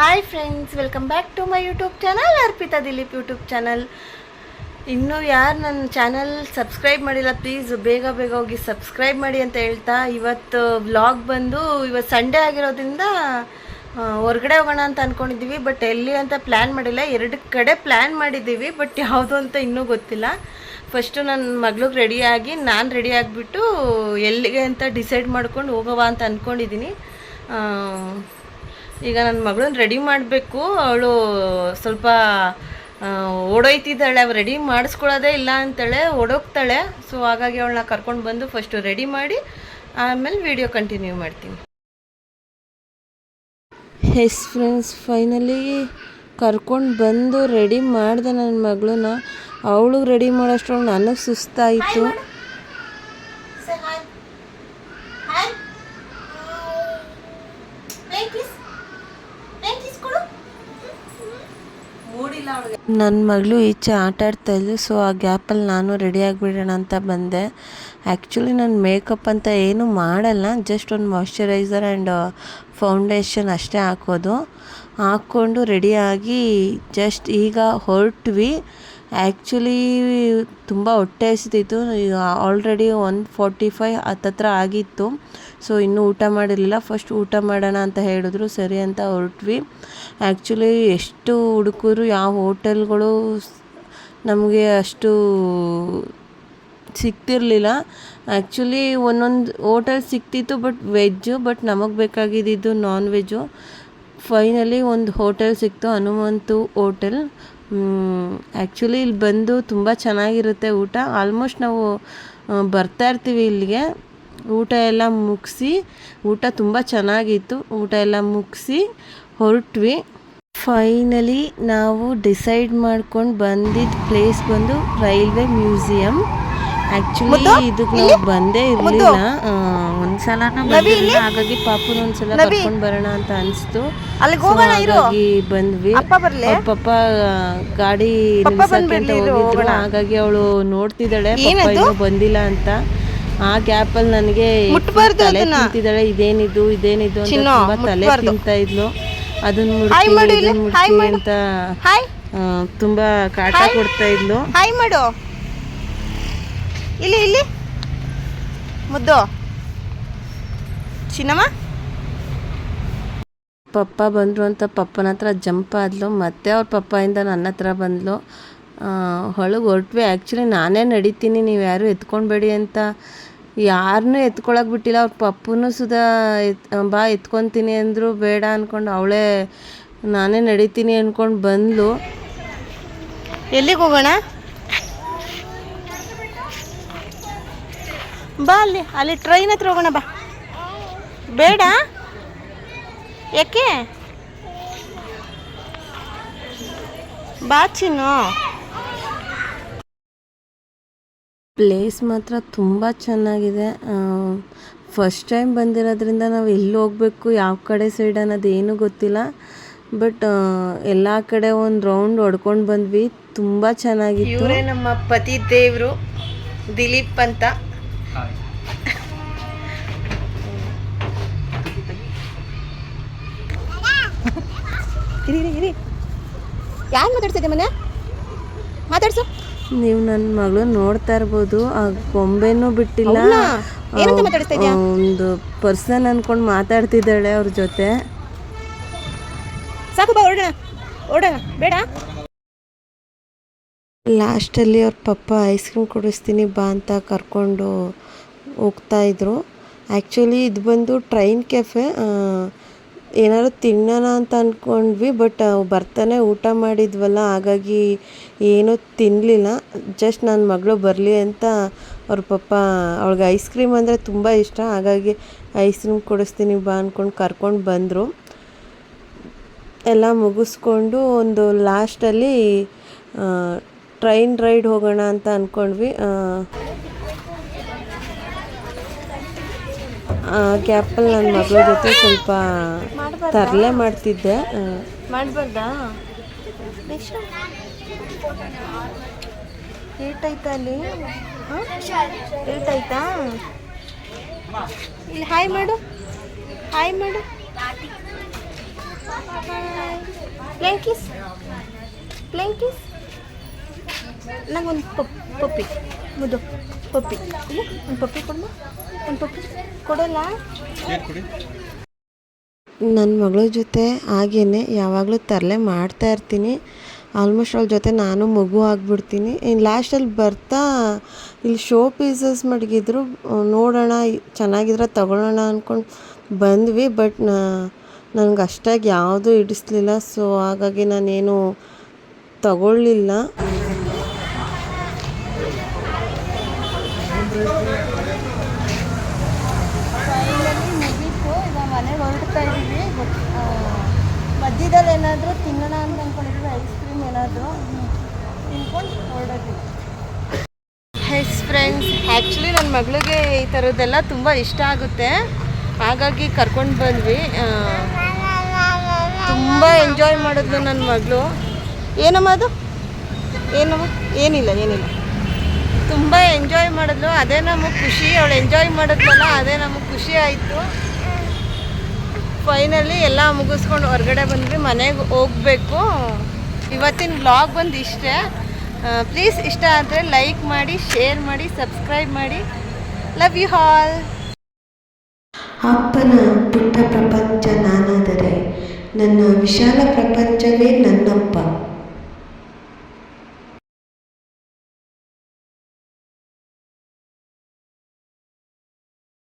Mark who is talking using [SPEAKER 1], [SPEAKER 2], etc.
[SPEAKER 1] Hi friends welcome back to my YouTube channel Arpita Dileep YouTube channel ಇನ್ನೂ ಯಾರು ನನ್ನ channel subscribe ಮಾಡಿಲ್ಲ please ಬೇಗ ಬೇಗ ಹೋಗಿ ಸಬ್ಸ್ಕ್ರೈಬ್ ಮಾಡಿ ಅಂತ ಹೇಳ್ತಾ, ಇವತ್ತು ವ್ಲಾಗ್ ಬಂದು, ಇವತ್ತು ಸಂಡೇ ಆಗಿರೋದ್ರಿಂದ ಹೊರಗಡೆ ಹೊರ್ಗಡೆ ಹೋಗೋಣ ಅಂತ ಅಂದ್ಕೊಂಡಿದ್ದೀವಿ ಬಟ್ ಎಲ್ಲಿ ಅಂತ ಪ್ಲ್ಯಾನ್ ಮಾಡಿಲ್ಲ. ಎರಡು ಕಡೆ ಪ್ಲ್ಯಾನ್ ಮಾಡಿದ್ದೀವಿ ಬಟ್ ಯಾವುದು ಅಂತ ಇನ್ನೂ ಗೊತ್ತಿಲ್ಲ. ಫಸ್ಟು ನನ್ನ ಮಗಳಿಗೆ ರೆಡಿಯಾಗಿ ನಾನು ರೆಡಿ ಆಗಿಬಿಟ್ಟು ಎಲ್ಲಿಗೆ ಅಂತ ಡಿಸೈಡ್ ಮಾಡ್ಕೊಂಡು ಹೋಗೋವ ಅಂತ ಅಂದ್ಕೊಂಡಿದ್ದೀನಿ ಈಗ ನನ್ನ ಮಗಳನ್ನ ರೆಡಿ ಮಾಡಬೇಕು. ಅವಳು ಸ್ವಲ್ಪ ಓಡೋಯ್ತಿದ್ದಾಳೆ. ಅವ್ರು ರೆಡಿ ಮಾಡಿಸ್ಕೊಳ್ಳೋದೇ ಇಲ್ಲ ಅಂತೇಳೆ ಓಡೋಗ್ತಾಳೆ. ಸೊ ಹಾಗಾಗಿ ಅವಳನ್ನ ಕರ್ಕೊಂಡು ಬಂದು ಫಸ್ಟು ರೆಡಿ ಮಾಡಿ ಆಮೇಲೆ ವಿಡಿಯೋ ಕಂಟಿನ್ಯೂ ಮಾಡ್ತೀನಿ. ಎಸ್ ಫ್ರೆಂಡ್ಸ್ ಫೈನಲಿ ಕರ್ಕೊಂಡು ಬಂದು ರೆಡಿ ಮಾಡಿದೆ ನನ್ನ ಮಗಳನ್ನ. ಅವಳು ರೆಡಿ ಮಾಡೋಷ್ಟ್ರೊಳಗೆ ನನಗೆ ಸುಸ್ತಾಯಿತು. ನನ್ನ ಮಗಳು ಈಚೆ ಆಟ ಆಡ್ತಾ ಇದ್ಲು ಸೊ ಆ ಗ್ಯಾಪಲ್ಲಿ ನಾನು ರೆಡಿ ಆಗಿಬಿಡೋಣ ಅಂತ ಬಂದೆ. ಆ್ಯಕ್ಚುಲಿ ನಾನು ಮೇಕಪ್ ಅಂತ ಏನು ಮಾಡಲ್ಲ ಜಸ್ಟ್ ಒಂದು ಮಾಯ್ಶ್ಚರೈಸರ್ ಆ್ಯಂಡ್ ಫೌಂಡೇಶನ್ ಅಷ್ಟೇ ಹಾಕೋದು. ಹಾಕ್ಕೊಂಡು ರೆಡಿಯಾಗಿ ಜಸ್ಟ್ ಈಗ ಹೊರಟ್ವಿ. ಆ್ಯಕ್ಚುಲಿ ತುಂಬ ಹೊಟ್ಟೆ ಹಸಿತಿತ್ತು. ಆಲ್ರೆಡಿ ಒನ್ ಫೋರ್ಟಿ ಫೈವ್ ಹತ್ತತ್ರ ಆಗಿತ್ತು. ಸೊ ಇನ್ನೂ ಊಟ ಮಾಡಿರಲಿಲ್ಲ. ಫಸ್ಟ್ ಊಟ ಮಾಡೋಣ ಅಂತ ಹೇಳಿದ್ರು. ಸರಿ ಅಂತ ಹೊರಟ್ವಿ. ಆ್ಯಕ್ಚುಲಿ ಎಷ್ಟು ಹುಡುಕಿದ್ರು ಯಾವ ಹೋಟೆಲ್ಗಳು ನಮಗೆ ಅಷ್ಟು ಸಿಗ್ತಿರಲಿಲ್ಲ. ಆ್ಯಕ್ಚುಲಿ ಒಂದೊಂದು ಹೋಟೆಲ್ ಸಿಕ್ತಿತ್ತು ಬಟ್ ವೆಜ್ಜು ಬಟ್ ನಮಗೆ ಬೇಕಾಗಿದ್ದಿದ್ದು ನಾನ್ ವೆಜ್ಜು ಫೈನಲಿ ಒಂದು ಹೋಟೆಲ್ ಸಿಕ್ತು. ಹನುಮಂತು ಹೋಟೆಲ್ ಆ್ಯಕ್ಚುಲಿ ಇಲ್ಲಿ ಬಂದು ತುಂಬ ಚೆನ್ನಾಗಿರುತ್ತೆ ಊಟ. ಆಲ್ಮೋಸ್ಟ್ ನಾವು ಬರ್ತಾ ಇರ್ತೀವಿ ಇಲ್ಲಿಗೆ. ಊಟ ಎಲ್ಲ ಮುಗಿಸಿ, ಊಟ ತುಂಬ ಚೆನ್ನಾಗಿತ್ತು. ಊಟ ಎಲ್ಲ ಮುಗಿಸಿ ಹೊರಟ್ವಿ. ಫೈನಲಿ ನಾವು ಡಿಸೈಡ್ ಮಾಡ್ಕೊಂಡು ಬಂದಿದ್ದ ಪ್ಲೇಸ್ ಬಂದು ರೈಲ್ವೆ ಮ್ಯೂಸಿಯಂ ಆ್ಯಕ್ಚುಲಿ ಇದಕ್ಕೆ ನಾವು ಬಂದೇ ಇರಲಿಲ್ಲ. ಒಂದ್ಸಲ ಬಂದಿರಲಿಲ್ಲ. ಹಾಗಾಗಿ ಪಾಪುನ ಒಂದ್ಸಲ ಕರ್ಕೊಂಡು ಬರೋಣ ಅಂತ ಅನಿಸ್ತು.
[SPEAKER 2] ಅಲ್ಲಿಗೆ ಹೋಗೋಣ
[SPEAKER 1] ಹಾಗಾಗಿ ಬಂದ್ವಿ. ಪಪ್ಪ ಗಾಡಿ ನಿಲ್ಸಕ್ಕೆ ಅಂತ ಹೋಗಿದ್ರು. ಹಾಗಾಗಿ ಅವಳು ನೋಡ್ತಿದ್ದಾಳೆ. ಪಪ್ಪ ಇನ್ನೂ ಬಂದಿಲ್ಲ ಅಂತ. ಆ ಗ್ಯಾಪ್ ಅಲ್ಲಿ ನನಗೆ ತಲೆ ತಿಂತಿದ್ದಾಳೆ. ಇದೇನಿದು ಇದೇನಿದು ಅಂತ ತುಂಬಾ ತಲೆ ತಿಂತಾ ಇದ್ಲು. ಅದನ್ನ
[SPEAKER 2] ಮುಟ್ಟಿ
[SPEAKER 1] ಇದನ್ನ
[SPEAKER 2] ಹಾಯ್
[SPEAKER 1] ಅಂತ ತುಂಬಾ ಕಾಟ ಕೊಡ್ತಾ ಇದ್ಲು.
[SPEAKER 2] ಇಲ್ಲಿ ಇಲ್ಲಿ. ಮುದ್ದು. ಚಿನ್ನಮ್ಮ?
[SPEAKER 1] ಪಪ್ಪ ಬಂದರು ಅಂತ ಪಪ್ಪನ ಹತ್ರ ಜಂಪ್ ಆದ್ಲು ಮತ್ತೆ ಅವ್ರ ಪಪ್ಪಯಿಂದ ನನ್ನ ಹತ್ರ ಬಂದ್ಲು. ಹೊಳಗೆ ಹೊರಟ್ವಿ. ಆ್ಯಕ್ಚುಲಿ ನಾನೇ ನಡೀತೀನಿ ನೀವು ಯಾರು ಎತ್ಕೊಳ್ಬೇಡಿ ಅಂತ. ಯಾರನ್ನೂ ಎತ್ಕೊಳಕ್ ಬಿಟ್ಟಿಲ್ಲ. ಅವ್ರ ಪಪ್ಪನೂ ಸುಧಾ ಎತ್ ಬಾ ಎತ್ಕೊತೀನಿ ಅಂದರು. ಬೇಡ ಅಂದ್ಕೊಂಡು ಅವಳೇ ನಾನೇ ನಡೀತೀನಿ ಅಂದ್ಕೊಂಡು ಬಂದ್ಲು.
[SPEAKER 2] ಎಲ್ಲಿಗೆ ಹೋಗೋಣ? ಬಾ ಅಲ್ಲಿ ಅಲ್ಲಿ ಟ್ರೈನ್ ಹತ್ರ ಹೋಗೋಣ ಬಾ. ಬೇಡ? ಯಾಕೆ? ಬಾ ಚಿನ್ನು.
[SPEAKER 1] ಪ್ಲೇಸ್ ಮಾತ್ರ ತುಂಬ ಚೆನ್ನಾಗಿದೆ. ಫಸ್ಟ್ ಟೈಮ್ ಬಂದಿರೋದ್ರಿಂದ ನಾವು ಎಲ್ಲಿ ಹೋಗಬೇಕು ಯಾವ ಕಡೆ ಸೈಡ್ ಅನ್ನೋದು ಏನೂ ಗೊತ್ತಿಲ್ಲ. ಬಟ್ ಎಲ್ಲ ಕಡೆ ಒಂದು ರೌಂಡ್ ಹೊಡ್ಕೊಂಡು ಬಂದ್ವಿ. ತುಂಬ ಚೆನ್ನಾಗಿತ್ತು.
[SPEAKER 2] ಇವರೇ ನಮ್ಮ ಪತಿ ದೇವರು ದಿಲೀಪ್ ಅಂತ. ಇರಿ ಇರಿ ಯಾರು ಮಾತಾಡ್ತಿದ್ದೆ ಮನೆ? ಮಾತಾಡ್ಸು.
[SPEAKER 1] ನೀವು ನನ್ನ ಮಗಳು ನೋಡ್ತಾ ಇರ್ಬೋದು ಆ ಗೊಂಬೆನೂ ಬಿಟ್ಟಿಲ್ಲ. ಒಂದು ಪರ್ಸನ್ ಅನ್ಕೊಂಡು ಮಾತಾಡ್ತಿದ್ದಾಳೆ ಅವ್ರ ಜೊತೆ.
[SPEAKER 2] ಸಾಕು ಬಾ ಹೊರಡೋಣ ಹೊರಡೋಣ ಬೇಡ.
[SPEAKER 1] ಲಾಸ್ಟಲ್ಲಿ ಅವ್ರ ಪಪ್ಪ ಐಸ್ ಕ್ರೀಮ್ ಕೊಡಿಸ್ತೀನಿ ಬಾ ಅಂತ ಕರ್ಕೊಂಡು ಹೋಗ್ತಾ ಇದ್ರು. ಆ್ಯಕ್ಚುಲಿ ಇದು ಬಂದು ಟ್ರೈನ್ ಕೆಫೆ ಏನಾದ್ರು ತಿನ್ನೋಣ ಅಂತ ಅಂದ್ಕೊಂಡ್ವಿ ಬಟ್ ಬರ್ತಾನೆ ಊಟ ಮಾಡಿದ್ವಲ್ಲ, ಹಾಗಾಗಿ ಏನೂ ತಿನ್ನಲಿಲ್ಲ ಜಸ್ಟ್ ನನ್ನ ಮಗಳು ಬರಲಿ ಅಂತ ಅವ್ರ ಪಪ್ಪ ಅವ್ಳಿಗೆ ಐಸ್ ಕ್ರೀಮ್ ಅಂದರೆ ತುಂಬ ಇಷ್ಟ, ಹಾಗಾಗಿ ಐಸ್ ಕ್ರೀಮ್ ಕೊಡಿಸ್ತೀನಿ ಬಾ ಅಂದ್ಕೊಂಡು ಕರ್ಕೊಂಡು ಬಂದರು. ಎಲ್ಲ ಮುಗಿಸ್ಕೊಂಡು ಒಂದು ಲಾಸ್ಟಲ್ಲಿ ಟ್ರೈನ್ ರೈಡ್ ಹೋಗೋಣ ಅಂತ ಅಂದ್ಕೊಂಡ್ವಿ ಗ್ಯಾಪಲ್ಲಿ ನನ್ನ ಮಗಳ ಜೊತೆ ಸ್ವಲ್ಪ ತರಲೆ ಮಾಡ್ತಿದ್ದೆ.
[SPEAKER 2] ಮಾಡಬಾರ್ದಾ? ನೆಕ್ಸ್ಟ್. ಏಟ್ ಆಯ್ತಾ ಅಲ್ಲಿ? ಏಟ್ ಆಯ್ತಾ ಇಲ್ಲಿ ಹಾಯ್ ಮಾಡು. ಹಾಯ್ ಮಾಡು. Hi. ಪ್ಲೇಂಕಿಸ್ ಪ್ಲೇಂಕಿಸ್ ನಂಗೊಂದು ಪಪ್ ಪಪ್ಪಿ. ಮುದ್ದು. ಪಪ್ಪಿ. ಒಂದು ಪಪ್ಪಿ ಕೊಡಮ್ಮ ಒಂದು ಪಪ್ಪಿ ಕೊಡಲ್ಲ?
[SPEAKER 1] ನನ್ನ ಮಗಳ ಜೊತೆ ಹಾಗೇನೆ ಯಾವಾಗಲೂ ತರಲೆ ಮಾಡ್ತಾ ಇರ್ತೀನಿ. ಆಲ್ಮೋಸ್ಟ್ ಅವ್ಳ ಜೊತೆ ನಾನು ಮಗು ಆಗಿಬಿಡ್ತೀನಿ. ಇನ್ನು ಲಾಸ್ಟಲ್ಲಿ ಬರ್ತಾ ಇಲ್ಲಿ ಶೋ ಪೀಸಸ್ ಮಡಗಿದ್ರು. ನೋಡೋಣ ಚೆನ್ನಾಗಿದ್ರೆ ತಗೊಳ್ಳೋಣ ಅಂದ್ಕೊಂಡು ಬಂದ್ವಿ ಬಟ್ ನನಗೆ ಅಷ್ಟಾಗಿ ಯಾವುದೂ ಹಿಡಿಸ್ಲಿಲ್ಲ. ಸೊ ಹಾಗಾಗಿ ನಾನೇನು ತಗೊಳ್ಳಿಲ್ಲ.
[SPEAKER 2] ಫೈನಲಿ ಹೊರಡ್ತಾ ಇದ್ದೀವಿ ಮಧ್ಯದಲ್ಲಿ ಏನಾದರೂ ತಿನ್ನೋಣ ಅಂತ ಅಂದ್ಕೊಂಡಿದ್ವಿ ಐಸ್ ಕ್ರೀಮ್ ಏನಾದರೂ ತಿನ್ಕೊಂಡು ಹೊರಡೋದು.
[SPEAKER 1] ಎಸ್ ಫ್ರೆಂಡ್ಸ್ ಆ್ಯಕ್ಚುಲಿ ನನ್ನ ಮಗಳಿಗೆ ಈ ಥರದ್ದೆಲ್ಲ ತುಂಬ ಇಷ್ಟ ಆಗುತ್ತೆ. ಹಾಗಾಗಿ ಕರ್ಕೊಂಡು ಬಂದ್ವಿ. ತುಂಬ ಎಂಜಾಯ್ ಮಾಡಿದ್ಲು ನನ್ನ ಮಗಳು. ಏನಮ್ಮ ಅದು? ಏನಮ್ಮ? ಏನಿಲ್ಲ ಏನಿಲ್ಲ. ತುಂಬ ಎಂಜಾಯ್ ಮಾಡಿದ್ಲು. ಅದೇ ನಮಗೆ ಖುಷಿ. ಅವಳು ಎಂಜಾಯ್ ಮಾಡಿದ್ಲಲ್ಲ, ಅದೇ ನಮಗೆ ಖುಷಿ ಆಯಿತು. ಫೈನಲಿ ಎಲ್ಲ ಮುಗಿಸ್ಕೊಂಡು ಹೊರಗಡೆ ಬಂದ್ವಿ. ಮನೆಗೆ ಹೋಗಬೇಕು. ಇವತ್ತಿನ ಬ್ಲಾಗ್ ಬಂದು ಇಷ್ಟೇ. ಪ್ಲೀಸ್ ಇಷ್ಟ ಆದರೆ ಲೈಕ್ ಮಾಡಿ ಶೇರ್ ಮಾಡಿ ಸಬ್ಸ್ಕ್ರೈಬ್ ಮಾಡಿ. ಲವ್ ಯು ಹಾಲ್
[SPEAKER 3] ಅಪ್ಪನ ಪುಟ್ಟ ಪ್ರಪಂಚ ನಾನಾದರೆ, ನನ್ನ ವಿಶಾಲ ಪ್ರಪಂಚವೇ ನನ್ನಪ್ಪ.